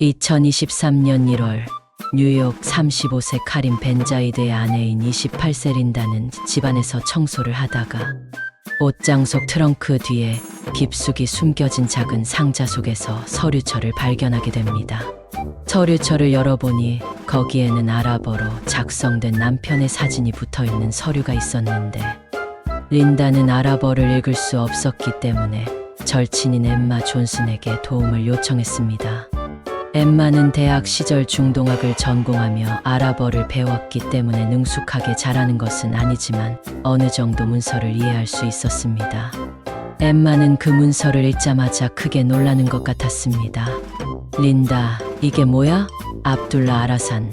2023년 1월 뉴욕 35세 카린 벤자이드의 아내인 28세 린다는 집안에서 청소를 하다가 옷장 속 트렁크 뒤에 깊숙이 숨겨진 작은 상자 속에서 서류철을 발견하게 됩니다. 서류철을 열어보니 거기에는 아랍어로 작성된 남편의 사진이 붙어 있는 서류가 있었는데 린다는 아랍어를 읽을 수 없었기 때문에 절친인 엠마 존슨에게 도움을 요청했습니다. 엠마는 대학 시절 중동학을 전공하며 아랍어를 배웠기 때문에 능숙하게 잘하는 것은 아니지만 어느 정도 문서를 이해할 수 있었습니다. 엠마는 그 문서를 읽자마자 크게 놀라는 것 같았습니다. 린다, 이게 뭐야? 압둘라 아라산.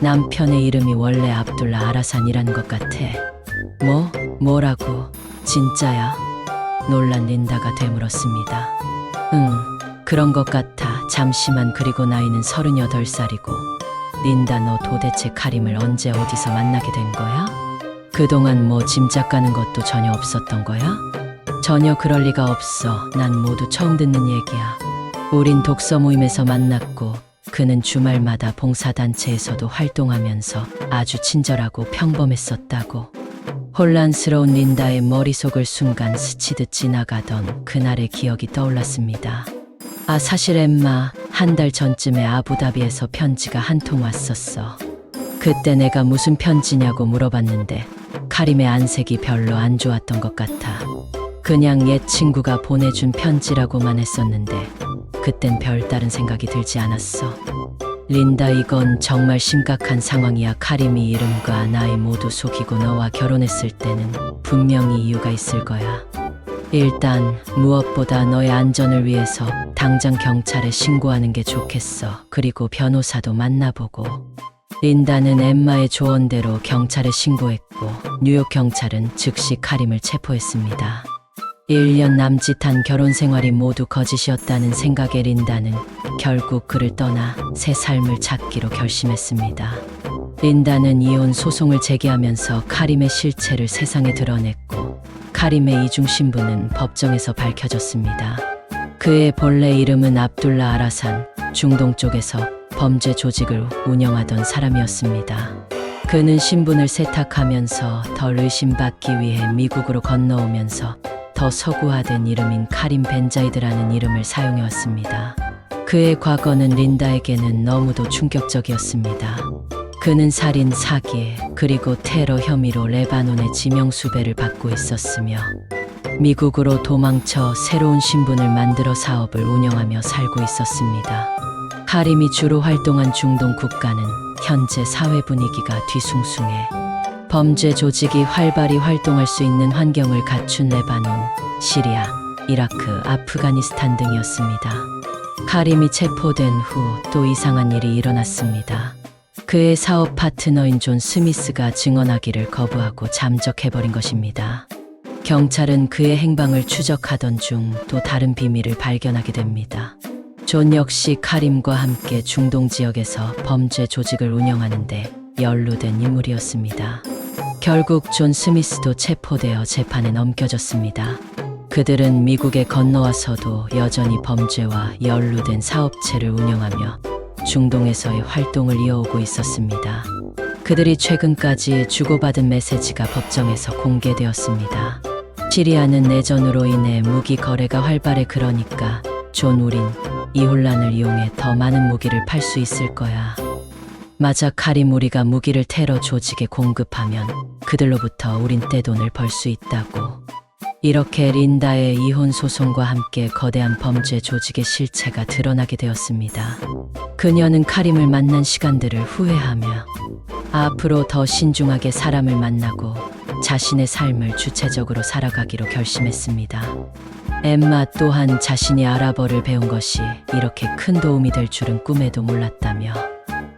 남편의 이름이 원래 압둘라 아라산이라는 것 같아. 뭐? 뭐라고? 진짜야? 놀란 린다가 되물었습니다. 응, 그런 것 같아. 잠시만 그리고 나이는 38살이고. 린다 너 도대체 카림을 언제 어디서 만나게 된 거야? 그동안 뭐 짐작 가는 것도 전혀 없었던 거야? 전혀 그럴 리가 없어. 난 모두 처음 듣는 얘기야. 우린 독서 모임에서 만났고 그는 주말마다 봉사단체에서도 활동하면서 아주 친절하고 평범했었다고. 혼란스러운 린다의 머릿속을 순간 스치듯 지나가던 그날의 기억이 떠올랐습니다. 아, 사실 엠마, 한 달 전쯤에 아부다비에서 편지가 한 통 왔었어. 그때 내가 무슨 편지냐고 물어봤는데 카림의 안색이 별로 안 좋았던 것 같아. 그냥 옛 친구가 보내준 편지라고만 했었는데 그땐 별다른 생각이 들지 않았어. 린다 이건 정말 심각한 상황이야. 카림이 이름과 나이 모두 속이고 너와 결혼했을 때는 분명히 이유가 있을 거야. 일단 무엇보다 너의 안전을 위해서 당장 경찰에 신고하는 게 좋겠어. 그리고 변호사도 만나보고. 린다는 엠마의 조언대로 경찰에 신고했고 뉴욕 경찰은 즉시 카림을 체포했습니다. 1년 남짓한 결혼 생활이 모두 거짓이었다는 생각에 린다는 결국 그를 떠나 새 삶을 찾기로 결심했습니다. 린다는 이혼 소송을 제기하면서 카림의 실체를 세상에 드러냈고 이중 신분은 법정에서 밝혀졌습니다. 그의 본래 이름은 압둘라 아라산, 중동 쪽에서 범죄 조직을 운영하던 사람이었습니다. 그는 신분을 세탁하면서 덜 의심받기 위해 미국으로 건너오면서 더 서구화된 이름인 카림 벤자이드라는 이름을 사용해왔습니다. 그의 과거는 린다에게는 너무도 충격적이었습니다. 그는 살인, 사기, 그리고 테러 혐의로 레바논의 지명수배를 받고 있었으며 미국으로 도망쳐 새로운 신분을 만들어 사업을 운영하며 살고 있었습니다. 카림이 주로 활동한 중동 국가는 현재 사회 분위기가 뒤숭숭해 범죄 조직이 활발히 활동할 수 있는 환경을 갖춘 레바논, 시리아, 이라크, 아프가니스탄 등이었습니다. 카림이 체포된 후 또 이상한 일이 일어났습니다. 그의 사업 파트너인 존 스미스가 증언하기를 거부하고 잠적해버린 것입니다. 경찰은 그의 행방을 추적하던 중 또 다른 비밀을 발견하게 됩니다. 존 역시 카림과 함께 중동 지역에서 범죄 조직을 운영하는데 연루된 인물이었습니다. 결국 존 스미스도 체포되어 재판에 넘겨졌습니다. 그들은 미국에 건너와서도 여전히 범죄와 연루된 사업체를 운영하며 중동에서의 활동을 이어오고 있었습니다. 그들이 최근까지 주고받은 메시지가 법정에서 공개되었습니다. 시리아는 내전으로 인해 무기 거래가 활발해 그러니까 존 우린 이 혼란을 이용해 더 많은 무기를 팔 수 있을 거야. 맞아 카림 우리가 무기를 테러 조직에 공급하면 그들로부터 우린 떼돈을 벌 수 있다고. 이렇게 린다의 이혼 소송과 함께 거대한 범죄 조직의 실체가 드러나게 되었습니다. 그녀는 카림을 만난 시간들을 후회하며 앞으로 더 신중하게 사람을 만나고 자신의 삶을 주체적으로 살아가기로 결심했습니다. 엠마 또한 자신이 아랍어를 배운 것이 이렇게 큰 도움이 될 줄은 꿈에도 몰랐다며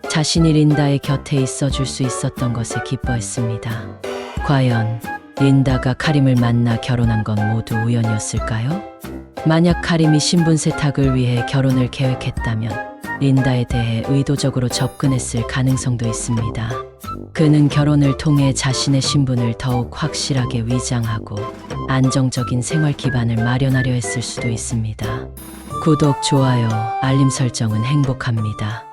자신이 린다의 곁에 있어 줄 수 있었던 것에 기뻐했습니다. 과연 린다가 카림을 만나 결혼한 건 모두 우연이었을까요? 만약 카림이 신분 세탁을 위해 결혼을 계획했다면 린다에 대해 의도적으로 접근했을 가능성도 있습니다. 그는 결혼을 통해 자신의 신분을 더욱 확실하게 위장하고 안정적인 생활 기반을 마련하려 했을 수도 있습니다. 구독, 좋아요, 알림 설정은 행복합니다.